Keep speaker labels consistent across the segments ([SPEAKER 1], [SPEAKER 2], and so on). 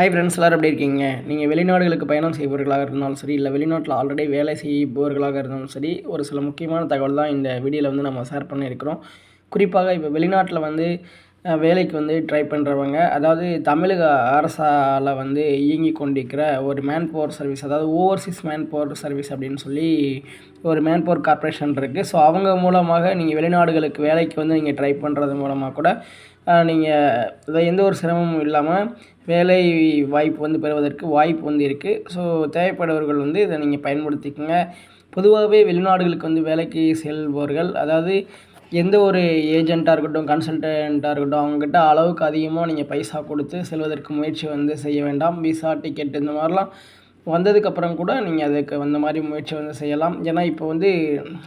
[SPEAKER 1] Hi friends எல்லோரும் எப்படி இருக்கீங்க? நீங்கள் வெளிநாடுகளுக்கு பயணம் செய்பவர்களாக இருந்தாலும் சரி இல்லை வெளிநாட்டில் ஆல்ரெடி வேலை செய்பவர்களாக இருந்தாலும் சரி ஒரு சில முக்கியமான தகவல் தான் இந்த வீடியோவில் வந்து நம்ம ஷேர் பண்ணியிருக்கிறோம். குறிப்பாக இப்போ வெளிநாட்டில் வந்து வேலைக்கு வந்து ட்ரை பண்ணுறவங்க அதாவது தமிழக அரசால் வந்து இயங்கி கொண்டிருக்கிற ஒரு மேன் பவர் சர்வீஸ் அதாவது ஓவர்சீஸ் மேன் பவர் சர்வீஸ் அப்படின்னு சொல்லி ஒரு மேன் பவர் கார்ப்பரேஷன் இருக்குது ஸோ அவங்க மூலமாக நீங்கள் வெளிநாடுகளுக்கு வேலைக்கு வந்து நீங்கள் ட்ரை பண்ணுறது மூலமாக கூட நீங்கள் எந்த ஒரு சிரமமும் இல்லாமல் வேலை வாய்ப்பு வந்து பெறுவதற்கு வாய்ப்பு வந்து இருக்குது ஸோ தேவைப்படுபவர்கள் வந்து இதை நீங்கள் பயன்படுத்திக்கோங்க. பொதுவாகவே வெளிநாடுகளுக்கு வந்து வேலைக்கு செல்பவர்கள் அதாவது எந்த ஒரு ஏஜெண்ட்டாக இருக்கட்டும் கன்சல்டண்ட்டாக இருக்கட்டும் அவங்கக்கிட்ட அளவுக்கு அதிகமாக நீங்கள் பைசா கொடுத்து செல்வதற்கு முயற்சி வந்து செய்ய வேண்டாம். விசா டிக்கெட் இந்த மாதிரிலாம் வந்ததுக்கப்புறம் கூட நீங்கள் அதுக்கு அந்த மாதிரி முயற்சி வந்து செய்யலாம். ஏன்னா இப்போ வந்து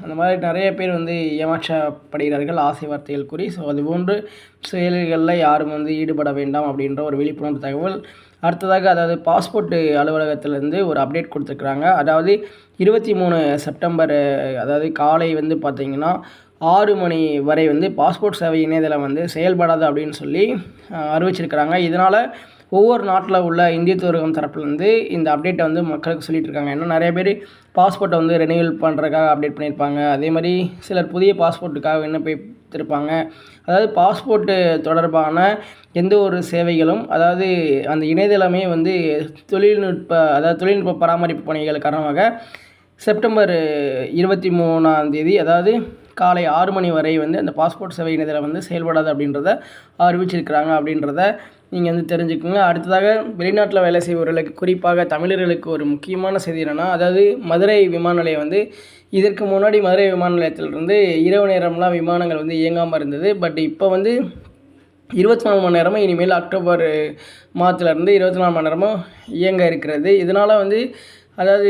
[SPEAKER 1] அந்த மாதிரி நிறைய பேர் வந்து ஏமாற்றப்படுகிறார்கள் ஆசை வார்த்தைகள் கூறி. ஸோ அதுபோன்று செயல்களில் யாரும் வந்து ஈடுபட வேண்டாம் அப்படின்ற ஒரு விழிப்புணர்வு தகவல். அடுத்ததாக அதாவது பாஸ்போர்ட்டு அலுவலகத்திலேருந்து ஒரு அப்டேட் கொடுத்துருக்குறாங்க. அதாவது இருபத்தி மூணு செப்டம்பர் அதாவது காலை வந்து பார்த்திங்கன்னா ஆறு மணி வரை வந்து பாஸ்போர்ட் சேவை இணையதளம் வந்து செயல்படாது அப்படின்னு சொல்லி அறிவிச்சிருக்கிறாங்க. இதனால் ஒவ்வொரு நாட்டில் உள்ள இந்திய தூதரகம் தரப்புலேருந்து இந்த அப்டேட்டை வந்து மக்களுக்கு சொல்லிகிட்டு இருக்காங்க. இன்னும் நிறைய பேர் பாஸ்போர்ட்டை வந்து ரெனியூவல் பண்ணுறதுக்காக அப்டேட் பண்ணியிருப்பாங்க. அதே மாதிரி சிலர் புதிய பாஸ்போர்ட்டுக்காக விண்ணப்பித்திருப்பாங்க. அதாவது பாஸ்போர்ட்டு தொடர்பான எந்த ஒரு சேவைகளும் அதாவது அந்த இணையதளமே வந்து தொழில்நுட்ப அதாவது தொழில்நுட்ப பராமரிப்பு பணிகள் காரணமாக செப்டம்பர் இருபத்தி மூணாம் தேதி அதாவது காலை ஆறு மணி வரை வந்து அந்த பாஸ்போர்ட் சேவை இணையதளம் வந்து செயல்படாது அப்படின்றத அறிவிச்சிருக்கிறாங்க அப்படின்றத நீங்கள் வந்து தெரிஞ்சுக்கோங்க. அடுத்ததாக வெளிநாட்டில் வேலை செய்பவர்களுக்கு குறிப்பாக தமிழர்களுக்கு ஒரு முக்கியமான செய்தி என்னென்னா அதாவது மதுரை விமான நிலையம் வந்து இதற்கு முன்னாடி மதுரை விமான நிலையத்திலிருந்து இரவு நேரம்லாம் விமானங்கள் வந்து இயங்காமல் இருந்தது. பட் இப்போ வந்து இருபத்தி நாலு மணி நேரமும் இனிமேல் அக்டோபர் மாதத்துலேருந்து இருபத்தி நாலு மணி நேரமும் இயங்க இருக்கிறது. இதனால் வந்து அதாவது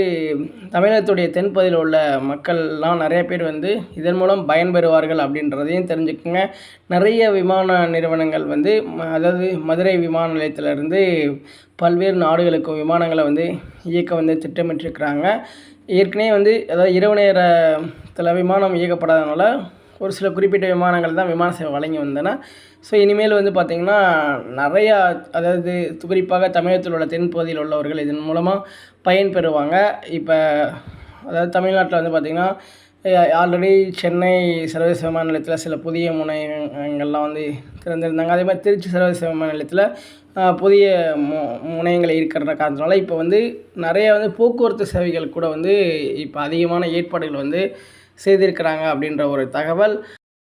[SPEAKER 1] தமிழகத்துடைய தென்பகுதியில் உள்ள மக்கள்லாம் நிறைய பேர் வந்து இதன் மூலம் பயன்பெறுவார்கள் அப்படின்றதையும் தெரிஞ்சுக்கோங்க. நிறைய விமான நிறுவனங்கள் வந்து அதாவது மதுரை விமான நிலையத்திலிருந்து பல்வேறு நாடுகளுக்கும் விமானங்களை வந்து இயக்க வந்து திட்டமிட்டிருக்கிறாங்க. ஏற்கனவே வந்து அதாவது இரவு நேரத்தில் விமானம் இயக்கப்படாதனால ஒரு சில குறிப்பிட்ட விமானங்கள் தான் விமான சேவை வழங்கி வந்தன. ஸோ இனிமேல் வந்து பார்த்திங்கன்னா நிறையா அதாவது குறிப்பாக தமிழகத்தில் உள்ள தென்பகுதியில் உள்ளவர்கள் இதன் மூலமாக பயன் பெறுவாங்க. இப்போ அதாவது தமிழ்நாட்டில் வந்து பார்த்திங்கன்னா ஆல்ரெடி சென்னை சர்வதேச விமான நிலையத்தில் சில புதிய முனையங்கள்லாம் வந்து திறந்திருந்தாங்க. அதே மாதிரி திருச்சி சர்வதேச விமான நிலையத்தில் புதிய மு முனையங்கள் இருக்கிற காரணத்தினால இப்போ வந்து நிறைய வந்து போக்குவரத்து சேவைகள் கூட வந்து இப்போ அதிகமான ஏற்பாடுகள் வந்து செய்திருக்கிறாங்க அப்படின்ற ஒரு தகவல்